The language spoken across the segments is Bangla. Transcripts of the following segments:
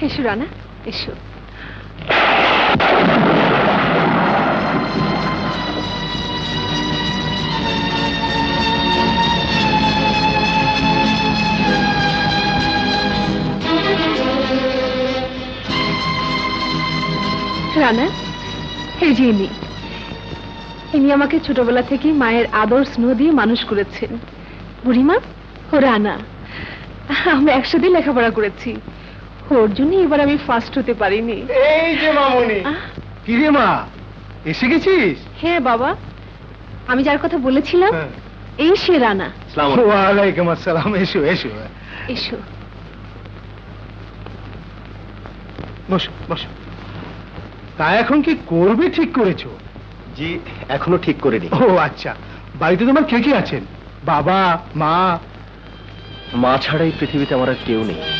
এসো, রানা এসো। রানা, এই যে ইনি। ইনি আমাকে ছোটবেলা থেকে মায়ের আদর, স্নেহ দিয়ে মানুষ করেছেন। বুড়িমা ও রানা, আমরা একসাথে লেখাপড়া করেছি। ওর জন্য এবার আমি ফার্স্ট হতে পারিনি। এই যে মামনি। আহ, কিরে মা এসে গেছিস? হ্যাঁ বাবা। আমি যার কথা বলেছিলাম হ্যাঁ। এই সে রানা। ওয়ালাইকুম আসসালাম এসো এসো। এসো। বসো বসো। তা এখন কি করবে ঠিক করেছ? জি এখনও ঠিক করে করিনি। ও আচ্ছা। বাড়িতে তোমার কে কে আছেন? বাবা মা? মা ছাড়া এই পৃথিবীতে আমার আর কেউ নেই।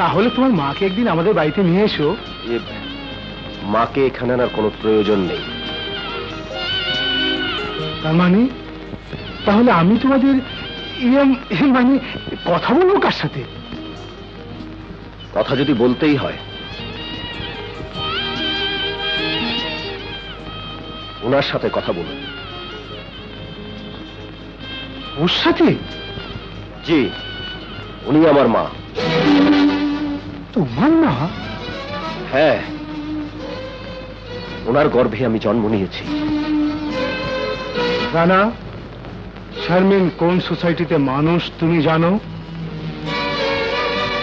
তাহলে তোমার মাকে একদিন আমাদের বাড়িতে নিয়ে এসো। মাকে এখানে আনার কোনো প্রয়োজন নেই। তার মানে? তাহলে আমি তোমাদের ইয়ে ইয়ে মানে কথা বলব কার সাথে? কথা যদি বলতেই হয়। ওনার সাথে কথা বলুন। ওর সাথে? জি উনি আমার মা। তোমার মা হ্যাঁ ওনার গর্ভে আমি জন্ম নিয়েছি। রানা শারমিন কোন সোসাইটিতে মানুষ তুমি জানো?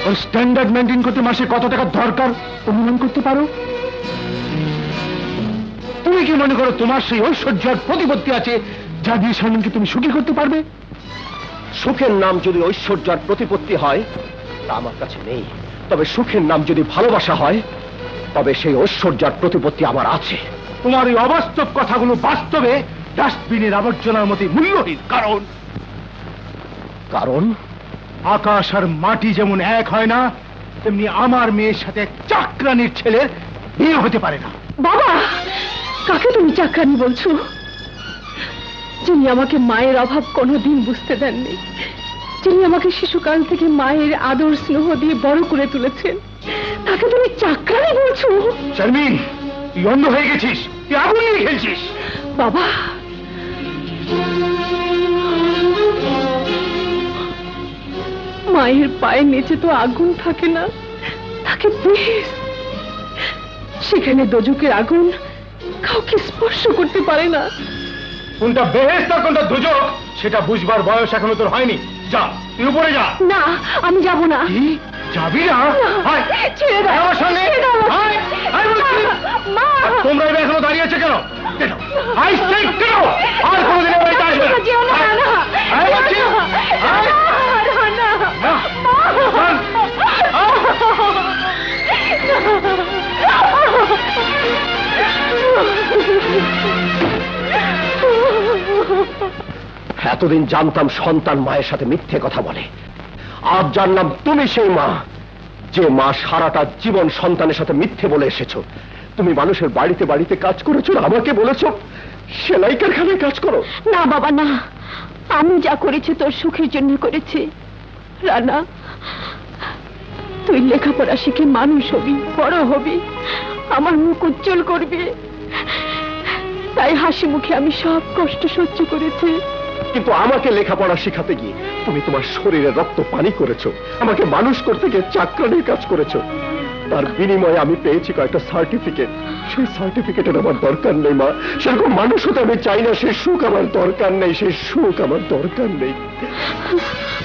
ওর স্ট্যান্ডার্ড মেনটেন করতে মাসে কত টাকা দরকার অনুমান করতে পারো? তুমি কি মনে করো তোমার সেই ঐশ্বর্য আর প্রতিপত্তি আছে যা দিয়ে শারমিনকে তুমি সুখী করতে পারবে? সুখের নাম যদি ঐশ্বর্য আর প্রতিপত্তি হয় তা আমার কাছে নেই। তবে সুখের নাম যদি ভালোবাসা হয় তবে সেই ঐশ্বর্য আর প্রতিপত্তি আমার আছে। তোমার এই অবাস্তব কথাগুলো বাস্তবে ডাস্টবিনের আবর্জনার মতো মূল্যহীন। কারণ? কারণ? আকাশ আর মাটি যেমন এক হয় না তেমনি আমার মেয়ের সাথে এক চাকরানির ছেলের বিয়ে হতে পারে না। বাবা কাকে তুমি চাকরানি বলছো? যিনি আমাকে মায়ের অভাব কোনোদিন বুঝতে দেননি। যিনি আমাকে শিশুকাল থেকে মায়ের আদর স্নেহ দিয়ে বড় করে তুলেছেন। তাকে তুমি চাকরানি বলছো? শারমিন তুই অন্ধ হয়ে গেছিস। তুই আগুন নিয়ে খেলছিস। বাবা! মায়ের পায়ের নিচে তো আগুন থাকে না। থাকে বেশ সেখানে দোজকের আগুন কাউকে স্পর্শ করতে পারে না। কোনটা বেহেস্ত আর কোনটা দুজক সেটা বুঝবার বয়স এখনও তোর হয়নি। যা তুই উপরে যা। না আমি যাব না। কি? যাবি না? আয়, ছেড়ে দাও আমার সঙ্গে। ছেড়ে দাও আমাকে। আয়, আয় বলছি। মা তোমরা এখনও দাঁড়িয়ে আছে কেন? কেন? আই স্টে কেন? এতদিন জানতাম সন্তান মায়ের সাথে মিথ্যে কথা বলে। আজ জানলাম তুমি সেই মা, যে মা সারাটা জীবন সন্তানের সাথে মিথ্যে বলে এসেছ। তুমি মানুষের বাড়িতে বাড়িতে কাজ করেছ, আমাকে বলেছ, সেলাই কারখানায় কাজ করো। না, বাবা, না। আমি যা করেছি তোর সুখের জন্য করেছি। রানা, তুই লেখাপড়া শিখে মানুষ হবি, বড় হবি, আমার মুখ উজ্জ্বল করবি। তাই হাসি মুখে আমি সব কষ্ট সহ্য করেছি। কিন্তু আমাকে লেখাপড়া শেখাতে গিয়ে তুমি তোমার শরীরে রক্ত পানি করেছ, আমাকে মানুষ করতে গিয়ে চাকরানির কাজ করেছ। তার বিনিময়ে আমি পেয়েছি কয়েকটা সার্টিফিকেট সেই সার্টিফিকেটের আমার দরকার নেই, মা। সেরকম মানুষ হতে আমি চাই না, সেই সুখ আমার দরকার নেই, সেই সুখ আমার দরকার নেই।